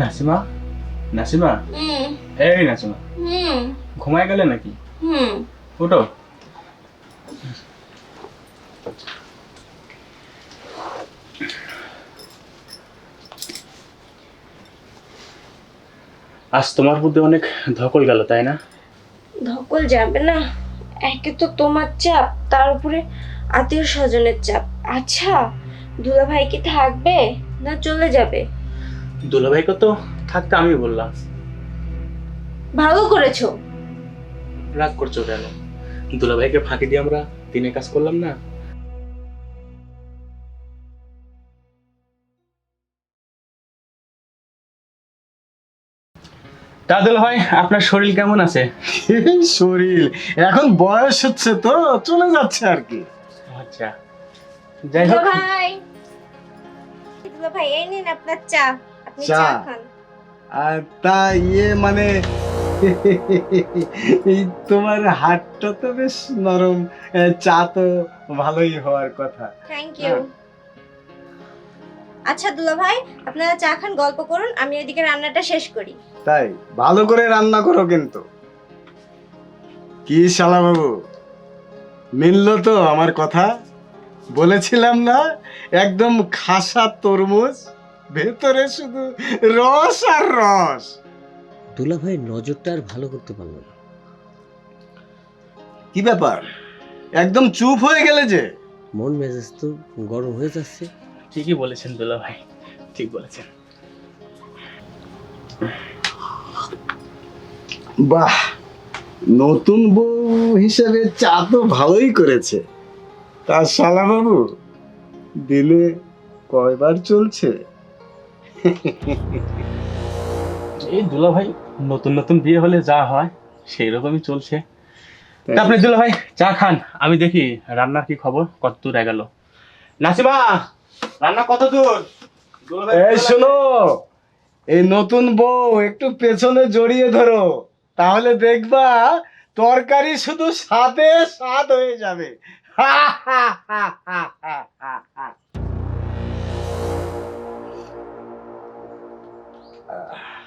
নাসিমা? নাসিমা? এই নাসিমা। ঘুমায় গেলে নাকি? ওটো আজ তোমার মধ্যে অনেক ধকল গেল তাই না? ধকল যাবে না। একে তো তোমার চাপ তার উপরে আত্মীয় স্বজনের চাপ। আচ্ছা দুলা ভাই কি থাকবে না চলে যাবে? দুলাভাইকে তো থাকতে আমি বললাম। ভালো করেছ। রাগ করছ কেন? দুলাভাইকে ফাঁকি দিয়ে আমরা দিনে কাজ করলাম না? দুলাভাই আপনার শরীর কেমন আছে? শরীর এখন বয়স হচ্ছে তো চলে যাচ্ছে আর কি। আচ্ছা যাই হোক। ভাই ভাই এই নিন আপনার চা। চা। চা আর তা ইয়ে মানে এই তোমার হাতটা তো বেশ নরম চা তো ভালোই হওয়ার কথা। থ্যাংক ইউ আচ্ছা দুলা ভাই আপনারা চা খান গল্প করুন আমি ওইদিকে রান্নাটা শেষ করি। তাই ভালো করে রান্না করো কিন্তু। কি শালা বাবু? মিললো তো আমার কথা। বলেছিলাম না একদম খাসা তরমুজ। ভেতরে শুধু রস আর রস। দুলা ভাই নজরটা আর ভালো করতে পারল না। কি ব্যাপার? একদম চুপ হয়ে গেলে যে। মন মেজাজ তো গরম হয়ে যাচ্ছে। ঠিকই বলেছেন দুলাভাই ঠিক বলেছেন। বাহ! নতুন বউ হিসেবে চা তো ভালোই করেছে। তা শালা বাবু দিলে কয়বার চলছে? এই দুলা ভাই নতুন নতুন বিয়ে হলে যা হয় সেই রকমই চলছে আপনি দুলাভাই চা খান। আমি দেখি রান্নার কি খবর কত দূর গেল নাসিমা রান্না কত দূর? এই শোনো এই নতুন বউ একটু পেছনে জড়িয়ে ধরো তাহলে দেখবা তরকারি শুধু স্বাদে স্বাদ হয়ে যাবে। হা হা হা হা হা হা। হা।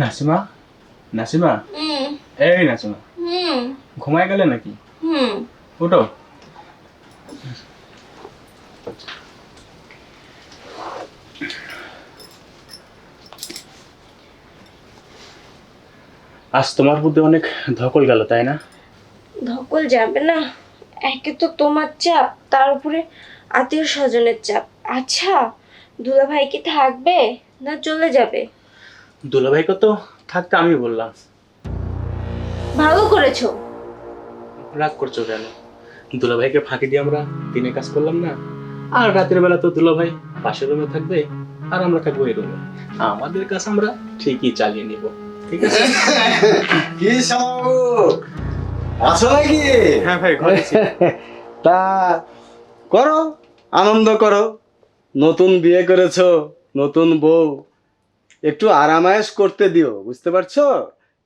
নাসিমা? নাসিমা? এই নাসিমা। হুম। ঘুমায় গেলে নাকি? হুম। ওটো আজ তোমার মধ্যে অনেক ধকল গেল তাই না? ধকল যাবে না। একে তো তোমার চাপ তার উপরে আত্মীয় স্বজনের চাপ। আচ্ছা দুলা ভাই কি থাকবে না চলে যাবে? দুলাভাইকে তো থাকতে আমি বললাম। ভালো করেছ। রাগ করছ কেন? দুলাভাইকে ফাঁকি দিয়ে আমরা দিনে কাজ করলাম না? আর রাতের বেলা তো দুলাভাই পাশের রুমে থাকবে আর আমরা থাকব এই রুমে। আমাদের কাজ আমরা ঠিকই চালিয়ে নিব ঠিক আছে? কি আছো নাকি? হ্যাঁ ভাই ঘরে তা করো আনন্দ করো। নতুন বিয়ে করেছ নতুন বউ। একটু আরামায়েশ করতে দিও, বুঝতে পারছ?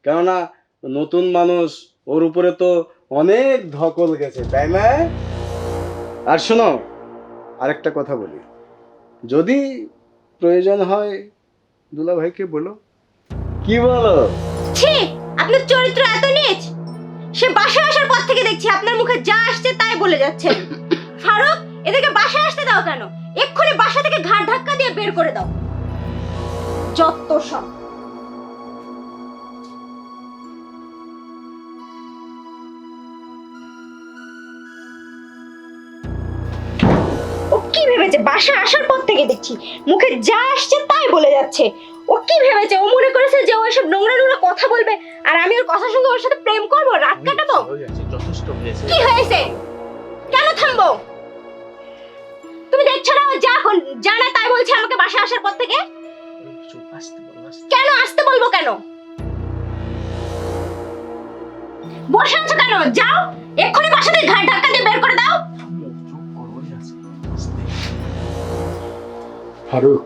কেননা নতুন মানুষ, ওর উপরে তো অনেক ধকল গেছে, তাই না? আর শোনো, আরেকটা কথা বলি। যদি প্রয়োজন হয় দুলা ভাইকে বলো। কি বলো? ছি, আপনার চরিত্র এত নিচ! সে বাসায় আসার পর থেকে দেখছি আপনার মুখে যা আসছে তাই বলে যাচ্ছে। ফারুক বাসায় বাসায় আসতে দাও কেন? এক্ষুনি বাসা থেকে ঘাট ধাক্কা দিয়ে বের করে দাও। যত সব। ও কি ভেবেছে? বাসা আসার পর থেকে দেখছি। মুখে যা আসছে তাই বলে যাচ্ছে। ও কি ভেবেছে? ও মনে করেছে যে ও এসব নোংরা নোংরা কথা বলবে। আর আমি ওর কথার সঙ্গে ওর সাথে প্রেম করব? রাত কাটাবো? যথেষ্ট হয়েছে। কি হয়েছে? কেন থামবো? তুমি দেখছ না ও যা যা না তাই বলছে আমাকে বাসা আসার পর থেকে? চুপ আসতে বল কেন আসতে বলব কেন? বসে আছো কেন? যাও এক্ষুনি বাসা থেকে ঘাট ধাক্কা দিয়ে বের করে দাও। চুপ কর ওই আছে আস্তে। ফারুক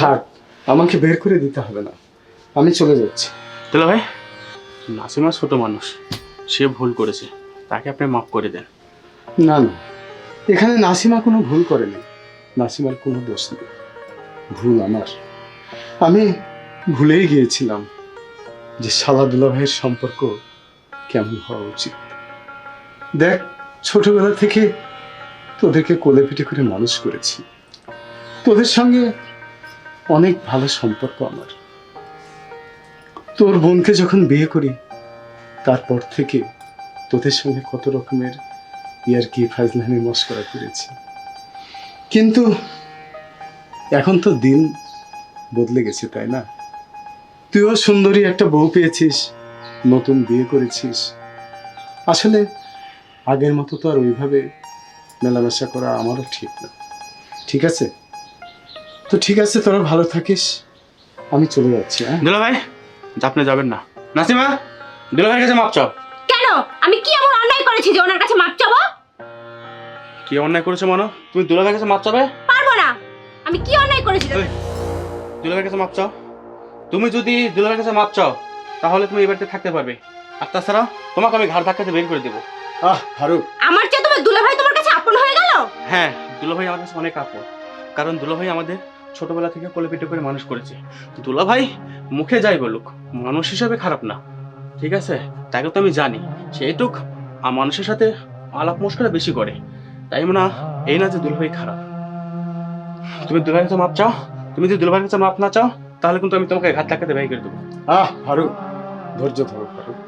থাক আমাকে বের করে দিতে হবে না। আমি চলে যাচ্ছি। দুলা ভাই। নাসিমা ছোট মানুষ সে ভুল করেছে। তাকে আপনি মাফ করে দেন। না না। এখানে নাসিমা কোনো ভুল করেনি। নাসিমার কোনো দোষ নেই। ভুল আমার। আমি ভুলেই গিয়েছিলাম যে শালা দুলা ভাইয়ের সম্পর্ক কেমন হওয়া উচিত। দেখ, ছোটবেলা থেকে তোদেরকে কোলে পিঠে করে মানুষ করেছি। তোদের সঙ্গে অনেক ভালো সম্পর্ক আমার। তোর বোনকে যখন বিয়ে করি, তারপর থেকে তোদের সঙ্গে কত রকমের ইয়ার কি ফাইজলামি, মস্করা করেছি। কিন্তু এখন তো দিন বদলে গেছে তাই না? তুইও সুন্দরী একটা বউ পেয়েছিস নতুন বিয়ে করেছিস। আসলে আগের মতো তো আর ওইভাবে মেলামেশা করা আমারও ঠিক না। ঠিক আছে? তো ঠিক আছে তোরা ভালো থাকিস। আমি চলে যাচ্ছি হ্যাঁ? দুলা ভাই আপনি যাবেন না। নাসিমা দুলা ভাইয়ের কাছে মাপ চাও। কেন? আমি কি এমন অন্যায় করেছি যে ওনার কাছে মাপ চাবো? কি অন্যায় করেছ মানো? তুমি দুলা ভাইয়ের কাছে মাপ চাবে? আমি কি অন্যায় করেছি? ওই, দুলা ভাইয়ের কাছে মাপ চাও? তুমি যদি দুলা ভাইয়ের কাছে মাপ চাও তাহলে তুমি এই বাড়িতে থাকতে পারবে। আর তাছাড়া তোমাকে আমি ঘাড় ধাক্কাতে বের করে দেবো। আহ ফারুক। আমার চেয়ে তোমার দুলাভাই তোমার কাছে আপন হয়ে গেল? হ্যাঁ দুলাভাই আমার কাছে অনেক আপন। কারণ দুলাভাই আমাদের ছোটবেলা থেকে কোলে পিঠে করে মানুষ করেছে। দুলাভাই মুখে যাই বলুক মানুষ হিসাবে খারাপ না। ঠিক আছে? তাকে তো আমি জানি। সেইটুক আ- মানুষের সাথে আলাপ মস্করা বেশি করে। তাই না এই না যে দুলাভাই খারাপ। তুমি দুলাভাইয়ের কাছে মাপ চাও? তুমি যদি দুলাভাইয়ের কাছে মাপ না চাও তাহলে কিন্তু আমি তোমাকে ঘাত লাগাতে ব্যয় করে দেবো। আহ ফারুক ধৈর্য ধরো ফারুক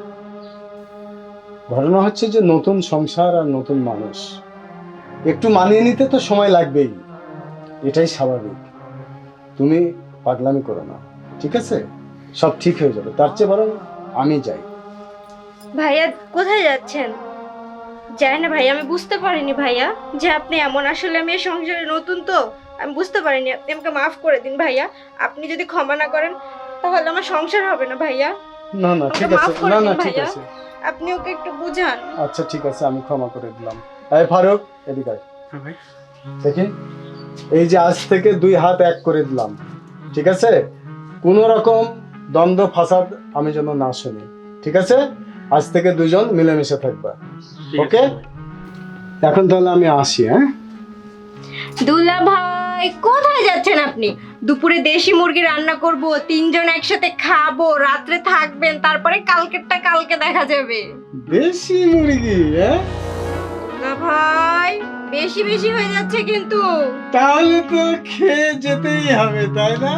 ঘটনা হচ্ছে যে নতুন সংসার আর নতুন মানুষ। একটু মানিয়ে নিতে তো সময় লাগবেই। এটাই স্বাভাবিক। তুমি পাগলামি করো না ঠিক আছে? সব ঠিক হয়ে যাবে। তার চেয়ে বরং আমি যাই। ভাইয়া কোথায় যাচ্ছেন? যাই না ভাইয়া আমি বুঝতে পারিনি ভাইয়া যে আপনি এমন। আসলে আমি এই সংসারে নতুন তো। আমি বুঝতে পারিনি। আপনি আমাকে মাফ করে দিন ভাইয়া। আপনি যদি ক্ষমা না করেন তাহলে আমার সংসার হবে না ভাইয়া। না না ঠিক আছে। না না ঠিক আছে। আপনি ওকে একটু বুঝান। আচ্ছা ঠিক আছে আমি ক্ষমা করে দিলাম। এই ফারুক এদিকে আয়। হ্যাঁ ভাই। দেখি। এই যে আজ থেকে দুই হাত এক করে দিলাম। ঠিক আছে? কোন রকম দ্বন্দ্ব ফাসাদ আমি যেন না শুনি। ঠিক আছে? আজ থেকে দুজন মিলেমিশে থাকবা। ওকে? এখন তাহলে আমি আসি হ্যাঁ? দুলা ভাই কোথায় যাচ্ছেন আপনি? দুপুরে দেশি মুরগি রান্না করব তিনজন একসাথে খাব রাত্রে থাকবেন তারপরে কালকেরটা কালকে দেখা যাবে। দেশি মুরগি হ্যাঁ? না ভাই বেশি বেশি হয়ে যাচ্ছে কিন্তু। তাহলে তো খেয়ে যেতেই হবে তাই না?